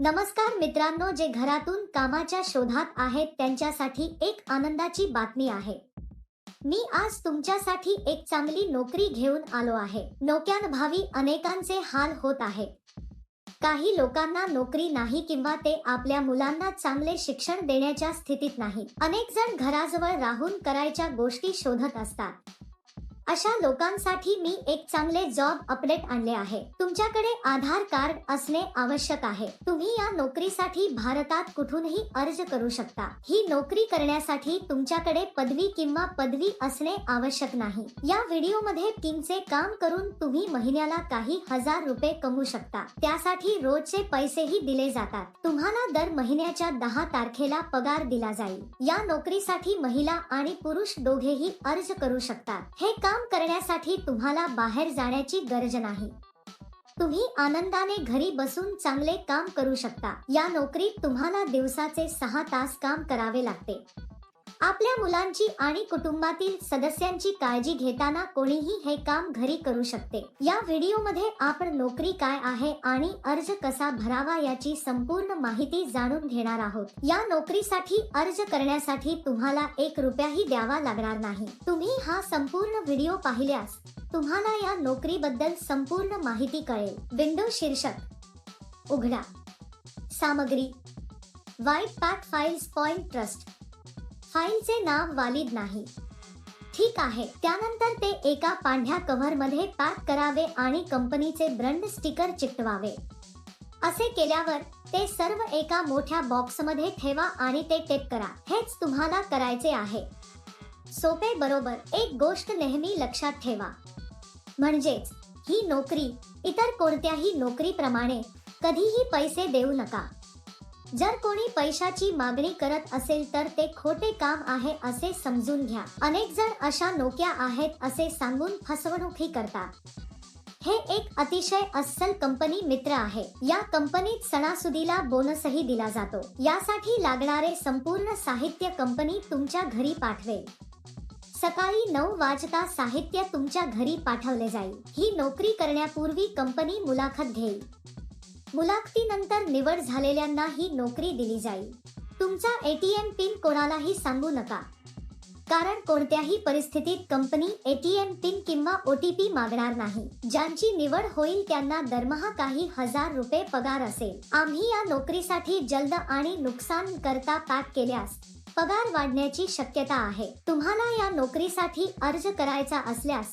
नमस्कार मित्रांनो जे घरातून कामाच्या शोधात आहेत त्यांच्यासाठी एक आनंदाची बातमी आहे. मी आज तुमच्यासाठी एक चांगली नोकरी घेऊन आलो आहे. नोक्यान अनेकांचे हाल होत आहे काही लोकांना नोकरी नाही किंवा ते आपल्या मुलांना चांगले शिक्षण देण्याच्या स्थितीत नाही. अनेक जण घराजवळ राहून करायच्या गोष्टी शोधत असतात. अशा लोकांसाठी मी एक चांगले जॉब अपडेट आणले आहे. तुमच्याकडे आधार कार्ड असणे आवश्यक आहे. तुम्ही या नोकरीसाठी भारतात कुठूनही अर्ज करू शकता. ही नोकरी करण्यासाठी तुमच्याकडे पदवी किंवा पदवी असणे आवश्यक नाही. या व्हिडिओमध्ये किंगचे काम करून तुम्ही महिन्याला काही हजार रुपये कमवू शकता. त्यासाठी रोजचे पैसेही दिले जातात. तुम्हाला दर महिन्याच्या दहा तारखेला पगार दिला जाईल. या नोकरीसाठी महिला आणि पुरुष दोघेही अर्ज करू शकतात. हे काम करण्यासाठी तुम्हाला बाहेर जाण्याची गरज नाही. तुम्ही आनंदाने घरी बसून चांगले काम करू शकता. या नोकरीत तुम्हाला दिवसाचे सहा तास काम करावे लागते. आपल्या मुलांची आणि कुटुंबातील सदस्यांची काळजी घेताना कोणीही हे काम घरी करू शकते. या व्हिडिओमध्ये आपण नोकरी काय आहे आणि अर्ज कसा भरावा याची संपूर्ण माहिती जाणून घेणार आहोत. या नोकरीसाठी अर्ज करण्यासाठी तुम्हाला एक रुपयाही द्यावा लागणार नाही. तुम्ही हा संपूर्ण व्हिडिओ पाहिल्यास तुम्हाला या नोकरीबद्दल संपूर्ण माहिती कळेल. विंडो शीर्षक. उघडा. सामग्री. White pack files point trust. फाईलचे नाव वालिद नाही. ठीक आहे त्यानंतर ते एका पांढऱ्या कव्हरमध्ये पॅक करावे आणि कंपनीचे ब्रँड स्टिकर चिकटवावे. असे केल्यावर ते सर्व एका मोठ्या बॉक्समध्ये ठेवा आणि ते टेप करा. हेच तुम्हाला करायचे आहे. सोपे बरोबर एक गोष्ट नेहमी लक्षात ठेवा. म्हणजेच ही नोकरी इतर कोणत्याही नोकरीप्रमाणे कधीही पैसे देऊ नका. जर कोणी पैशाची मागणी करत असेल तर ते खोटे काम आहे असे समजून घ्या. अनेक जण अशा नोक्या आहेत असे सांगून फसवणूकही करतात. हे एक अतिशय अस्सल कंपनी मित्र आहे. या कंपनीत सणासुदीला बोनसही दिला जातो. यासाठी लागणारे संपूर्ण साहित्य कंपनी तुमच्या घरी पाठवेल. सकाळी नऊ वाजता साहित्य तुमच्या घरी पाठवले जाईल. ही नोकरी करण्यापूर्वी कंपनी मुलाखत घेईल. मुलाखतीनंतर निवड झालेल्यांना ही नोकरी दिली जाईल. तुमचा एटीएम पिन कोणालाही सांगू नका. कारण कोणत्याही परिस्थितीत कंपनी एटीएम पिन किंवा ओटीपी मागणार नाही. ज्यांची निवड होईल त्यांना दरमहा काही हजार रुपये पगार असेल. आम्ही या नोकरीसाठी जलद आणि नुकसान करता पॅक केल्यास पगार वाढण्याची शक्यता आहे. तुम्हाला या नोकरीसाठी अर्ज करायचा असल्यास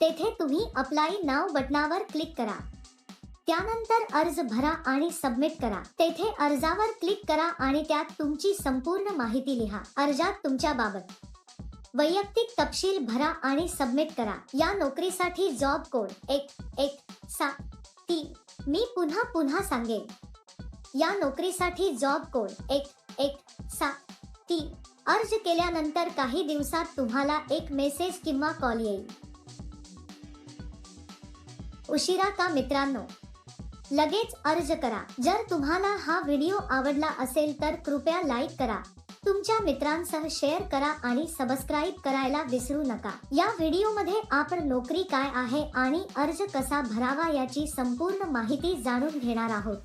तेथे तुम्ही अप्लाय नाव बटनावर क्लिक करा. त्यानंतर अर्ज भरा आणि सबमिट करा. तेथे अर्जावर क्लिक करा आणि त्यात तुमची संपूर्ण माहिती लिहा. अर्जात तुमच्या बाबत. वैयक्तिक तपशील भरा आणि सबमिट करा. या नोकरीसाठी जॉब कोड एक एक सात तीन. मी पुन्हा पुन्हा सांगेन. या नोकरीसाठी जॉब कोड एक एक सात तीन. अर्ज केल्यानंतर काही दिवसात तुम्हाला एक मेसेज किंवा कॉल येईल. उशिरा का मित्रांनो? लगेच अर्ज करा. जर तुम्हाला हा व्हिडिओ आवडला असेल तर कृपया लाईक करा. तुमच्या मित्रांसह शेअर करा आणि सबस्क्राईब करायला विसरू नका. या व्हिडिओमध्ये आपण नोकरी काय आहे आणि अर्ज कसा भरावा याची संपूर्ण माहिती जाणून घेणार आहोत.